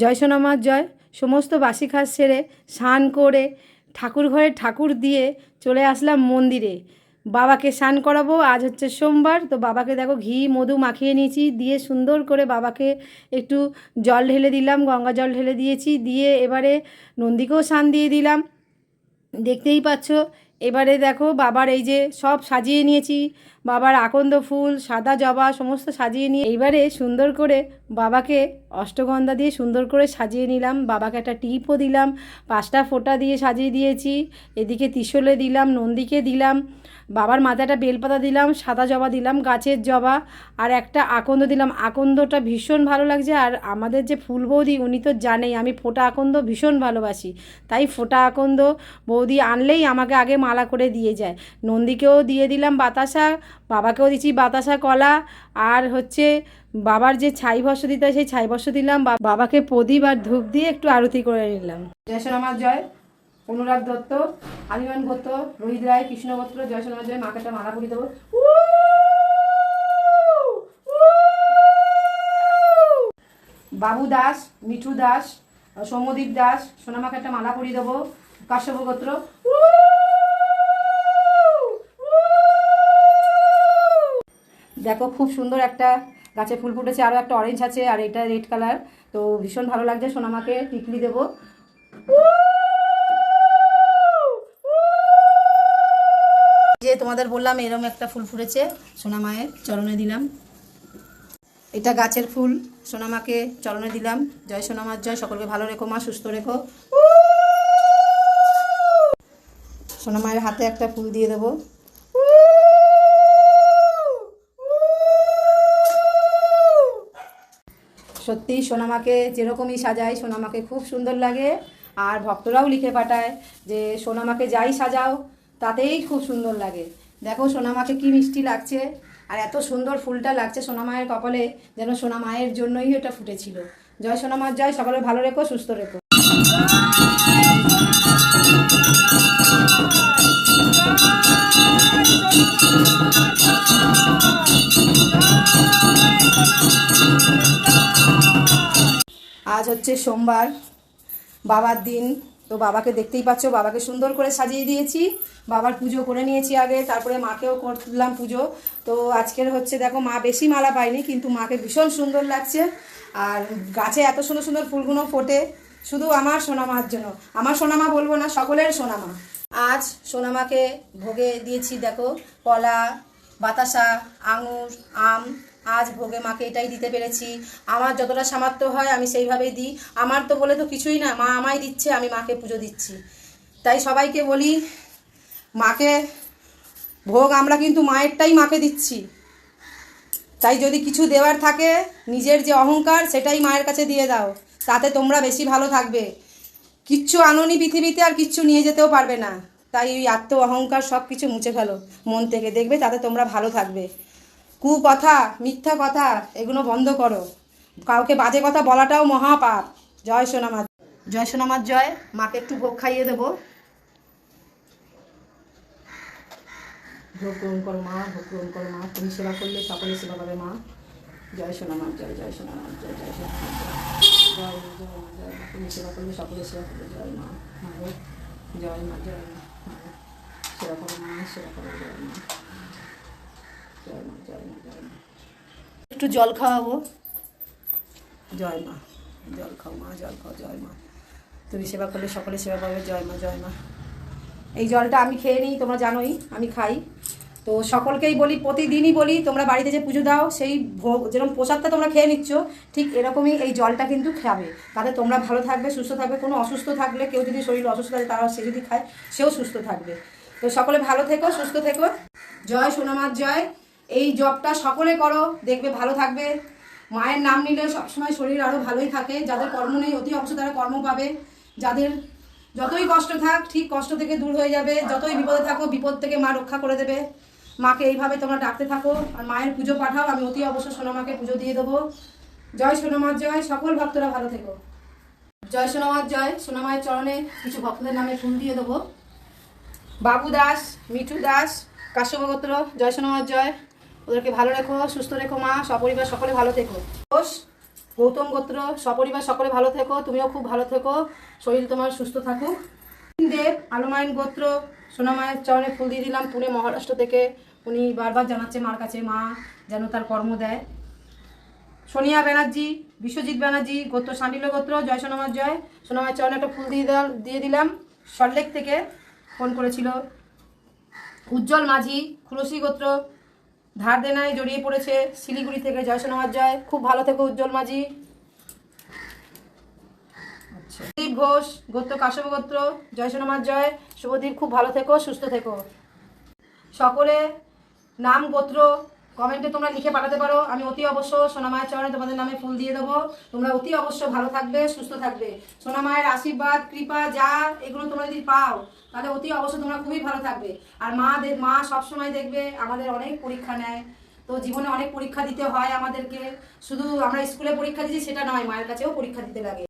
জয় সোনামার জয়। সমস্ত বাসি খাস সেরে স্নান করে ঠাকুর ঘরে ঠাকুর দিয়ে চলে আসলাম মন্দিরে। বাবাকে স্নান করাবো, আজ হচ্ছে সোমবার। তো বাবাকে দেখো ঘি, মধু মাখিয়ে নিয়েছি, দিয়ে সুন্দর করে বাবাকে একটু জল ঢেলে দিলাম, গঙ্গা জল ঢেলে দিয়েছি, দিয়ে এবারে নন্দীকেও স্নান দিয়ে দিলাম। দেখতেই পাচ্ছ, এবারে দেখো বাবার এই যে সব সাজিয়ে নিয়েছি। বাবার আকন্দ ফুল, সাদা জবা, সমস্ত সাজিয়ে নিয়ে এইবারে সুন্দর করে বাবাকে অষ্টগন্ধা দিয়ে সুন্দর করে সাজিয়ে নিলাম, বাবাকে একটা টিপও দিলাম, পাঁচটা ফোঁটা দিয়ে সাজিয়ে দিয়েছি, এদিকে ত্রিশূলে দিলাম, নন্দীকে দিলাম, বাবার মাথাটা বেলপাতা দিলাম, সাদা জবা দিলাম, গাছের জবা, আর একটা আকন্দ দিলাম। আকন্দটা ভীষণ ভালো লাগছে, আর আমাদের যে ফুল বৌদি, উনি তো জানেই, আমি ফোটা আকন্দ ভীষণ ভালোবাসি। তাই ফোটা আকন্দ বৌদি আনলেই আমাকে আগে মালা করে দিয়ে যায়। নন্দীকেও দিয়ে দিলাম বাতাসা, বাবাকেও দিচ্ছি বাতাসা কলা, আর হচ্ছে বাবার যে ছাই ভস্য দিতে সেই ছাই ভস্য দিলাম, বা- বাবাকে প্রদীপ আর ধূপ দিয়ে একটু আরতি করে নিলাম। জয় জয়, অনুরাগ দত্ত আলিমান গোত্র রোহিত রায়, কৃষ্ণ গোত্র জয় জয় মাকে একটা মালা পরিয়ে দেবো। বাবু দাস, মিঠু দাস, সৌম্যদীপ দাস সোনামাকে একটা মালা পরিয়ে দেবো, কাশ্যপ গোত্র। দেখো, খুব সুন্দর একটা গাছে ফুল ফুটেছে আরও একটা অরেঞ্জ আছে আর এটা রেড কালার তো ভীষণ ভালো লাগছে সোনামাকে টিকলি দেবো। যে তোমাদের বললাম এরকম একটা ফুল ফুটেছে সোনামায়ের চরণে দিলাম। এটা গাছের ফুল সোনামাকে চরণে দিলাম। জয় সোনামার জয় সকলকে ভালো রেখো মা সুস্থ রেখো। সোনামায়ের হাতে একটা ফুল দিয়ে দেবো। সত্যি সোনামাকে যেরকমই সাজাই সোনামাকে খুব সুন্দর লাগে আর ভক্তরাও লিখে পাঠায় যে সোনামাকে যাই সাজাও তাতেই খুব সুন্দর লাগে দেখো সোনামাকে কি মিষ্টি লাগছে আর এত সুন্দর ফুলটা লাগছে সোনামায়ের কপালে যেন সোনামায়ের জন্যই এটা ফুটেছিল জয় সোনামার জয় সকলে ভালো রেখো সুস্থ রেখো আজ হচ্ছে সোমবার। বাবার দিন। তো বাবাকে দেখতেই পাচ্ছ, বাবাকে সুন্দর করে সাজিয়ে দিয়েছি। বাবার পুজো করে নিয়েছি আগে, তারপরে মাকেও করলাম পুজো। তো আজকের হচ্ছে, দেখো, মা বেশি মালা পায়নি, কিন্তু মাকে ভীষণ সুন্দর লাগছে। আর গাছে এত সুন্দর সুন্দর ফুলগুলো ফোটে, শুধু আমার সোনামার জন্য। আমার সোনামা বলব না, সকলের সোনামা। আজ সোনামাকে ভোগে দিয়েছি, দেখো, কলা, বাতাসা, আঙুর, আম আজ ভোগে মাকে এটাই দিতে পেরেছি। আমার যতটা সামর্থ্য হয় আমি সেইভাবেই দিই। আমার তো বলে তো কিছুই না, মা আমায় দিচ্ছে, আমি মাকে পুজো দিচ্ছি। তাই সবাইকে বলি, মাকে, ভোগ আমরা কিন্তু মায়েরটাই মাকে দিচ্ছি। তাই যদি কিছু দেওয়ার থাকে, নিজের যে অহংকার, সেটাই মায়ের কাছে দিয়ে দাও। তাতে তোমরা বেশি ভালো থাকবে। কিচ্ছু আননি পৃথিবীতে আর কিচ্ছু নিয়ে যেতেও পারবে না। তাই ওই আত্ম অহংকার সব কিছু মুছে ফেলো। মন থেকে দেখবে তাতে তোমরা ভালো থাকবে। কুকথা, মিথ্যা কথা, এগুলো বন্ধ করো। কাউকে বাজে কথা বলাটাও মহাপাপ। জয় সোনামার জয় সোনামার জয়। মাকে একটু ভোগ খাইয়ে দেবো। ভোগ গ্রহণ করো মা, ভোগ গ্রহণ করো মা। তুমি সেবা করলে সকলে সেবা করে মা। জয় সোনামার জয় জয় সোনামার জয় জয় সোনামার তুমি সেবা করলে সকলে সেবা করবে জয় মা মা জয় মা জয় মা সেবা করো মা, সেবা করো, জয় মা। একটু জল খাওয়াবো। জয় মা, জল খাও মা, জল খাও, জয় মা। তুমি সেবা করলে সকলে সেবা করবে জয় মা জয় মা। এই জলটা আমি খেয়ে নিই, তোমরা জানোই, আমি খাই। তো সকলকেই বলি, প্রতিদিনই বলি, তোমরা বাড়িতে যে পুজো দাও, সেই ভোগ, যেরকম প্রসাদটা তোমরা খেয়ে নিচ্ছ, ঠিক এরকমই এই জলটা কিন্তু খাবে। তাতে তোমরা ভালো থাকবে, সুস্থ থাকবে, কোনো অসুস্থ থাকলে, কেউ যদি শরীর অসুস্থ থাকে, তারা সে যদি খায়, সেও সুস্থ থাকবে। তো সকলে ভালো থেকো, সুস্থ থেকো। জয় সোনামার জয়। এই জবটা সকলে করো, দেখবে ভালো থাকবে। মায়ের নাম নিলে সবসময় শরীর আরও ভালোই থাকে। যাদের কর্ম নেই, অতি অবশ্য তারা কর্ম পাবে। যাদের যতই কষ্ট থাক, ঠিক কষ্ট থেকে দূর হয়ে যাবে। যতই বিপদে থাকো, বিপদ থেকে মা রক্ষা করে দেবে। মাকে এইভাবে তোমরা ডাকতে থাকো। আর মায়ের পুজো পাঠাও। আমি অতি অবশ্য সোনামাকে পুজো দিয়ে দেবো। জয় সোনামার জয়। সকল ভক্তরা ভালো থেকো। জয় সোনামার জয়। সোনামায়ের চরণে কিছু ভক্তদের নামে ফুল দিয়ে দেবো। বাবু দাস, মিঠু দাস কাশ্যপ গোত্র জয় সোনামার জয়। ওদেরকে ভালো রেখো, সুস্থ রেখো মা, সপরিবার সকলে ভালো থেকো। ঘোষ, গৌতম গোত্র, সপরিবার সকলে ভালো থেকো, তুমিও খুব ভালো থেকো, শরীর তোমার সুস্থ থাকুক। দেব আলমায়ন গোত্র, সোনামায়ের চরণে ফুল দিয়ে দিলাম, পুনে মহারাষ্ট্র থেকে। উনি বারবার জানাচ্ছে মার কাছে, মা যেন তার কর্ম দেয়। সোনিয়া ব্যানার্জি, বিশ্বজিৎ ব্যানার্জি, গোত্র সান্ডিল গোত্র, জয় সোনামার জয়। সোনামার চরণে একটা ফুল দিয়ে দিয়ে দিলাম, সল্টলেক থেকে ফোন করেছিল। উজ্জ্বল মাঝি, খুলসি গোত্র ধার দেনায় জড়িয়ে পড়েছে শিলিগুড়ি থেকে জয়। খুব ভালো থেকো উজ্জ্বল মাঝি। আচ্ছা। দীপ ঘোষ গোত্র কাশ্যপ গোত্র জয়। শুভদীপ, খুব ভালো থেকো, সুস্থ থেকো। সকলে নাম গোত্র কমেন্টে তোমরা লিখে পাঠাতে পারো। আমি অতি অবশ্য সোনামায়ের চরণে তোমাদের নামে ফুল দিয়ে দেবো। তোমরা অতি অবশ্য ভালো থাকবে, সুস্থ থাকবে। সোনামায়ের আশীর্বাদ, কৃপা, যা, এগুলো তোমরা যদি পাও, তাহলে অতি অবশ্য তোমরা খুবই ভালো থাকবে। আর মা মা সবসময় দেখবে আমাদের অনেক পরীক্ষা নেয়। তো জীবনে অনেক পরীক্ষা দিতে হয় আমাদেরকে। শুধু আমরা স্কুলে পরীক্ষা দিচ্ছি সেটা নয়, মায়ের কাছেও পরীক্ষা দিতে লাগে।